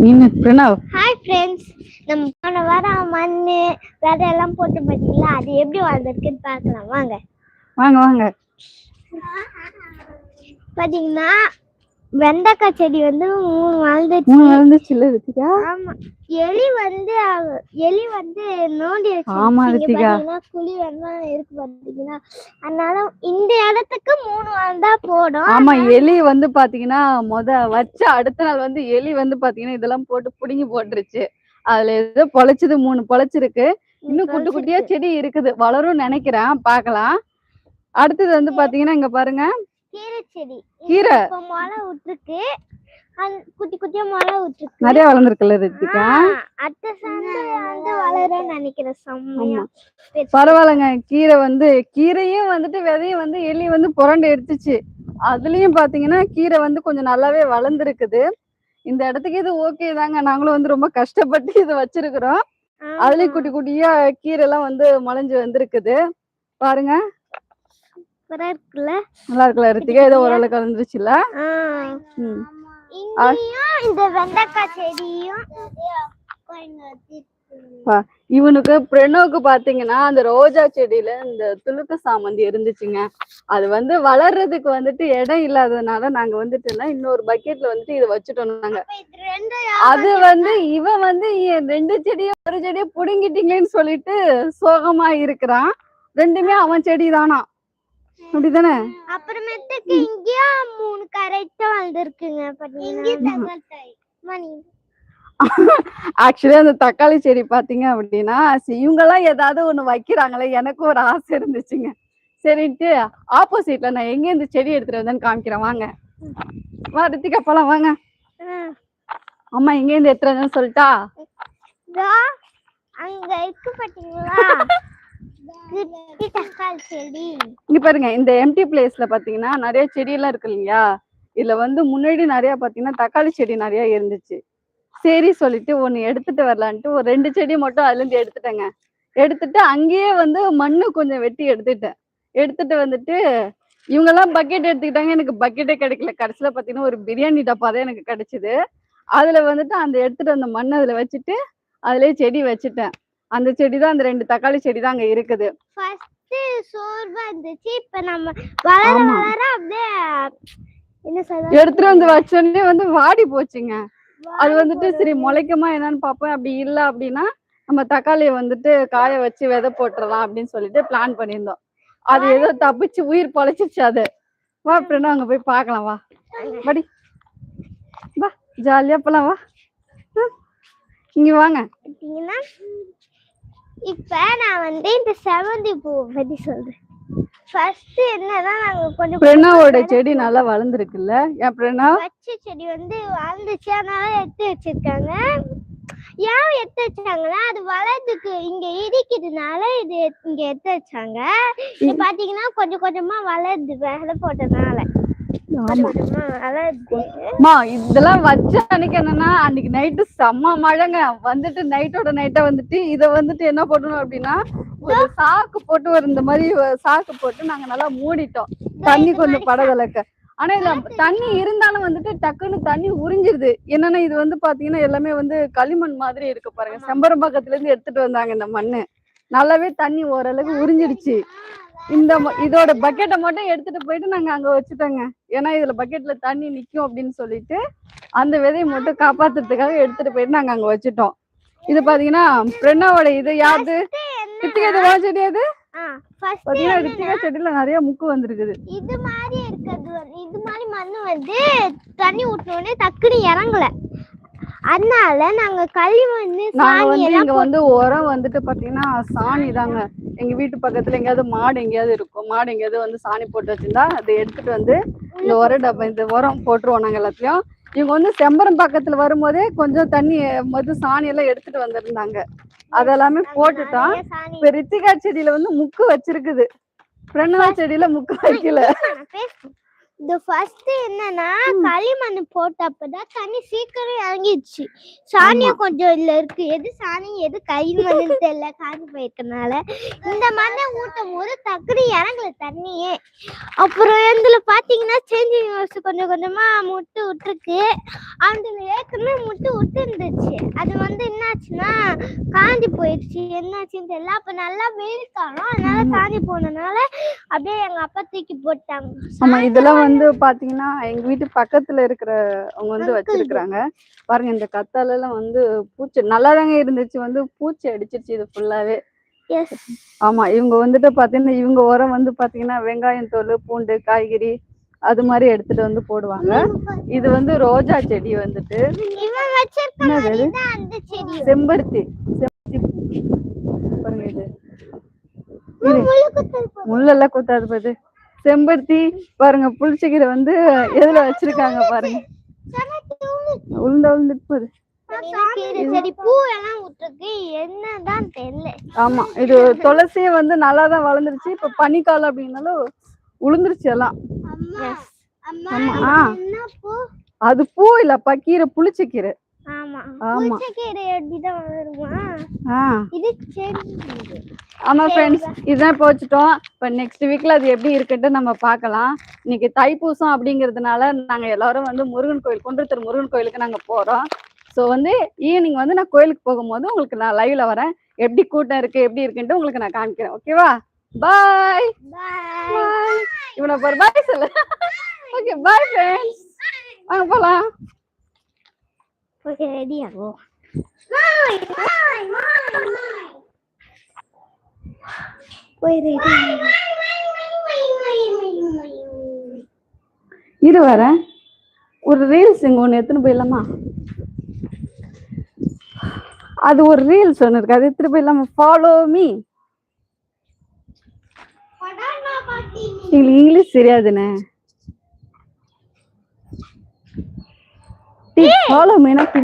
Pranav. Hi friends நம்ம போன வாரம் மண் விதையெல்லாம் போட்டு பார்த்தீங்களா? அது எப்படி வளர்ந்துருக்குன்னு பார்க்கலாம். வாங்க. வாங்க வாங்க. பார்த்தீங்கன்னா வெண்டைக்காய் செடி வந்து மூணு வளர்ந்துச்சு மூணு வளர்ந்துச்சு இல்ல ரித்திகா? ஆமா. எலி வந்து எலி வந்து நோண்டி ஆமா, ரித்திகா. குழி வெள்ளம் இருக்கு பாத்தீங்கன்னா. அதனால இந்த இடத்துக்கு மூணு வளர்ந்தா போடும் ஆமா எலி வந்து பாத்தீங்கன்னா முத வச்ச அடுத்த நாள் வந்து எலி வந்து பாத்தீங்கன்னா இதெல்லாம் போட்டு புடுங்கி போட்டுருச்சு. அதுல ஏதோ பொழைச்சது மூணு பொழைச்சிருக்கு. இன்னும் குட்டி குட்டியா செடி இருக்குது. வளரும் நினைக்கிறேன். பார்க்கலாம். அடுத்தது வந்து பாத்தீங்கன்னா இங்க பாருங்க. கீரை செடி இது கீரை. இப்ப முளை விட்டுருக்கு. அந்த குட்டி குட்டியா விட்டுருக்கு. நிறைய வளர்ந்துருக்குல்ல ரித்திகா ஆ, அடுத்த சண்டை வந்து வளரும்னு நினைக்கிறேன். செம்மையா. பரவாயில்லைங்க. கீரை வந்து கீரையும் வந்துட்டு விதையும் வந்து எலி வந்து புரண்டு எடுத்துச்சு. அதுலயும் பாத்தீங்கன்னா கீரை வந்து கொஞ்சம் நல்லாவே வளர்ந்துருக்குது. இந்த இடத்துக்கு இது ஓகே தாங்க. நாங்களும் வந்து ரொம்ப கஷ்டப்பட்டு இது வச்சிருக்கிறோம். அதுலயும் குட்டி குட்டியா கீரை எல்லாம் வந்து முளைஞ்சு வந்திருக்குது. பாருங்க. சூப்பரா இருக்குல்ல? நல்லா இருக்குல்ல ரித்திகா? ஏதோ ஓரளவுக்கு. இங்கேயும் இந்த வெண்டைக்காய் செடியும் இவனுக்கு பிரணவுக்கு பாத்தீங்கன்னா அந்த ரோஜா செடியில இந்த துளுக்க சாமந்தி இருந்துச்சுங்க. அது வந்து வளர்றதுக்கு வந்துட்டு இடம் இல்லாததுனால நாங்க வந்துட்டு இன்னொரு பக்கெட்ல வந்துட்டு இதை வச்சுட்டோம் நாங்க அது வந்து இவன் வந்து ரெண்டு செடியும் ஒரு செடியை புடுங்கிட்டீங்களேன்னு சொல்லிட்டு சோகமா இருக்கிறான். ரெண்டுமே அவன் செடி தானா அப்படிதானே? அப்புறமேட்டுக்கு இங்கேயும் மூணு கரெக்டா வந்திருக்குங்க ஆக்சுவலி அந்த தக்காளி செடி பாத்தீங்க அப்படின்னா சி- இவங்கெல்லாம் ஏதாவது ஒண்ணு வைக்கிறாங்களே எனக்கு ஒரு ஆசை இருந்துச்சுங்க. சரின்ட்டு ஆப்போசிட்ல நான் எங்க இந்த செடி எடுத்துட்டு வந்தேன்னு காமிக்கிறேன் வாங்க. வா ரித்திகா போலாம் வாங்க. அம்மா எங்க இருந்து எடுத்துட்டு வந்தேன்னு சொல்லிட்டா? அங்க இருக்கு பாத்தீங்களா? இங்க பாருங்க இந்த எம்டி பிளேஸ்ல பாத்தீங்கன்னா நிறைய செடி எல்லாம் இருக்கு இல்லையா இதுல வந்து முன்னாடி நிறைய பாத்தீங்கன்னா தக்காளி செடி நிறைய இருந்துச்சு. சரி சொல்லிட்டு ஒண்ணு எடுத்துட்டு வரலான்ட்டு ஒரு ரெண்டு செடி மட்டும் அதுல இருந்து எடுத்துட்டேங்க. எடுத்துட்டு அங்கேயே வந்து மண்ணு கொஞ்சம் வெட்டி எடுத்துட்டேன். எடுத்துட்டு வந்துட்டு இவங்க எல்லாம் பக்கெட் எடுத்துக்கிட்டாங்க. எனக்கு பக்கெட்டே கிடைக்கல. கடைசியில பாத்தீங்கன்னா ஒரு பிரியாணி டப்பா தான் எனக்கு கிடைச்சது. அதுல வந்துட்டு அந்த எடுத்துட்டு வந்த மண் அதுல வச்சுட்டு அதுலயே செடி வச்சுட்டேன். அந்த செடி தான் அந்த ரெண்டு தக்காளி செடி தான் அங்க இருக்குது. ஃபர்ஸ்ட் சோர்வா இருந்துச்சு இப்ப நம்ம வளர. வளர அப்படியே எடுத்துட்டு வந்து வச்சோடனே வந்து வாடி போச்சுங்க. அது வந்துட்டு சரி முளைக்குமா என்னன்னு பார்ப்பேன் அப்படி இல்ல அப்படின்னா நம்ம தக்காளியை வந்துட்டு காய வச்சு விதை போட்டுறலாம் அப்படின்னு சொல்லிட்டு பிளான் பண்ணியிருந்தோம். அது ஏதோ தப்பிச்சு உயிர் பொழைச்சிச்சு அது. வா ஃப்ரெண்ட் அங்க போய் பார்க்கலாம் வா. படி வா ஜாலியா போலாம் வா. இங்க வாங்க. இப்ப நான் வந்து இந்த செவந்தி பூ பத்தி சொல்றேன். ஃபர்ஸ்ட் என்னன்னா நாங்க கொஞ்சம் பிரணவோட செடி நல்லா வளர்ந்துருக்குல்ல? ஏன் பிரணவ் வச்ச செடி வந்து வளர்ந்துச்சு அதனால எடுத்து வச்சிருக்காங்க. ஏன் எடுத்து வச்சாங்கன்னா அது வளர்ந்துக்கு இங்க இடிக்கிறதுனால இது இங்க எடுத்து வச்சாங்க. இது பாத்தீங்கன்னா கொஞ்சம் கொஞ்சமா வளருது விதை போட்டதுனால. இதெல்லாம் வச்ச அன்னைக்கு என்னன்னா அன்னைக்கு நைட்டு செம்ம மழைங்க. வந்துட்டு நைட்டோட நைட்டா வந்துட்டு இத வந்துட்டு என்ன பண்ணணும் அப்படின்னா ஒரு சாக்கு போட்டு ஒரு இந்த மாதிரி சாக்கு போட்டு நாங்க நல்லா மூடிட்டோம். தண்ணி கொஞ்சம் படதளக்க ஆனா இதுல தண்ணி இருந்தாலும் வந்துட்டு டக்குன்னு தண்ணி உறிஞ்சிருது. என்னன்னா இது வந்து பாத்தீங்கன்னா எல்லாமே வந்து களிமண் மாதிரி இருக்கு பாருங்க. செம்பரம்பாக்கத்துல இருந்து எடுத்துட்டு வந்தாங்க இந்த மண்ணு. நல்லாவே தண்ணி ஓரளவுக்கு உறிஞ்சிருச்சு. இந்த இதோட பக்கெட்டை மட்டும் எடுத்துட்டு போயிட்டு நாங்க அங்க வச்சுட்டோங்க. ஏன்னா இதுல பக்கெட்ல தண்ணி நிக்கும் அப்படின்னு சொல்லிட்டு அந்த விதையை மட்டும் காப்பாத்துறதுக்காக எடுத்துட்டு போயிட்டு நாங்க அங்க வச்சுட்டோம். இது பாத்தீங்கன்னா பிரெண்ணாவோட இது யாது ரித்திகா இது செடி அது? ஃபர்ஸ்ட் பாத்தீங்கன்னா ரித்திகா செடியில நிறைய முக்கு வந்திருக்குது. இது மாதிரி இருக்கிறது இது மாதிரி மண்ணு வந்து தண்ணி ஊற்றினோடனே டக்குனு இறங்கல. அதனால நாங்க களிமண் நாங்க சாணி வந்து இங்க வந்து உரம் வந்துட்டு பாத்தீங்கன்னா சாணி தாங்க. எங்க வீட்டு பக்கத்துல எங்கேயாவது மாடு எங்கேயாவது இருக்கும். மாடு எங்கேயாவது வந்து சாணி போட்டு வச்சிருந்தா அதை எடுத்துட்டு வந்து இந்த உர டப்பா இந்த உரம் போட்டுருவோம் நாங்க எல்லாத்தையும். இவங்க வந்து செம்பரம் பக்கத்துல வரும்போதே கொஞ்சம் தண்ணி மது சாணி எல்லாம் எடுத்துட்டு வந்திருந்தாங்க. அதெல்லாமே போட்டுட்டோம் இப்ப ரித்திகா செடியில வந்து முக்கு வச்சிருக்குது. பிரணவா செடியில முக்கு வைக்கல. இது ஃபர்ஸ்ட் என்னன்னா களிமண் போட்டப்பதான் தண்ணி சீக்கிரம் இறங்கிடுச்சு. சாணியம் கொஞ்சம் இல்ல இருக்கு. எது சாணி எது களிமண் தெரியல காஞ்சி போயிருக்கனால. இந்த மண்ணை ஊட்டும் போது டக்குனு இறங்கல தண்ணியே. அப்புறம் இதுல பாத்தீங்கன்னா சேஞ்சிங் ஹவுஸ் கொஞ்சம் கொஞ்சமா முட்டு விட்டுருக்கு. அதுலயே ஏற்கனவே முட்டை விட்டு இருந்துச்சு அது வந்து என்னாச்சுன்னா காஞ்சி போயிடுச்சு. என்னாச்சுன்னு தெரியல. அப்ப நல்லா வெயில் காலம். அதனால காஞ்சி போனதுனால அப்படியே எங்க அப்பா தூக்கி போட்டாங்க. ஆமா இதெல்லாம் வந்து பாத்தீங்கன்னா எங்க வீட்டு பக்கத்துல இருக்கிற அவங்க வந்து வச்சிருக்கிறாங்க. பாருங்க இந்த கத்தால எல்லாம் வந்து பூச்சி நல்லாதாங்க இருந்துச்சு. வந்து பூச்சி அடிச்சிருச்சு இது ஃபுல்லாவே ஆமா இவங்க வந்துட்டு பாத்தீங்கன்னா இவங்க உரம் வந்து பாத்தீங்கன்னா வெங்காயம் தோல் பூண்டு காய்கறி அது மாதிரி எடுத்துட்டு வந்து போடுவாங்க. இது வந்து ரோஜா செடி வந்துட்டு. என்னது செம்பருத்தி. செம்பருத்தி பாருங்க இது. முள்ளெல்லாம் குத்தாது பாரு செம்பருத்தி பாருங்க புளிச்சக்கீரை வந்து எதுல வச்சிருக்காங்க பாருங்க. உளுந்த உளுந்துட்டு போகுது ஆமா இது துளசியே வந்து நல்லா தான் வளர்ந்துருச்சு. இப்ப பனிக்காலம் அப்படின்னாலும் உளுந்துருச்சு எல்லாம். அது பூ இல்லப்பா கீரை ஆமா. கீரை. ஆமா ஃப்ரெண்ட்ஸ் இதுதான் இப்போ வச்சுட்டோம். இப்போ நெக்ஸ்ட் வீக்ல அது எப்படி இருக்குன்ட்டு நம்ம பார்க்கலாம். இன்னைக்கு தைப்பூசம் அப்படிங்கிறதுனால நாங்க எல்லாரும் வந்து முருகன் கோயில் குன்றத்தூர் முருகன் கோயிலுக்கு நாங்க போறோம். ஸோ வந்து ஈவினிங் வந்து நான் கோயிலுக்கு போகும்போது உங்களுக்கு நான் லைவ்ல வரேன். எப்படி கூட்டம் இருக்கு எப்படி இருக்குன்ட்டு உங்களுக்கு நான் காமிக்கிறேன். ஓகேவா பாய். பாய் இவனை பாரு பாய் சொல்லு. ஓகே பாய் ஃப்ரெண்ட்ஸ் வாங்க போலாம். ஓகே ரெடி ஆகும் போய் ரெடி இரு வரேன் ஒரு ரீல்ஸ் இங்க ஒன்று எடுத்துன்னு போயிடலாமா? அது ஒரு ரீல்ஸ் ஒன்று இருக்கு. அது எடுத்துட்டு போயிடலாமா? ஃபாலோ மீ உங்களுக்கு இங்கிலீஷ் தெரியாதுண்ணே. ஃபாலோ மீனா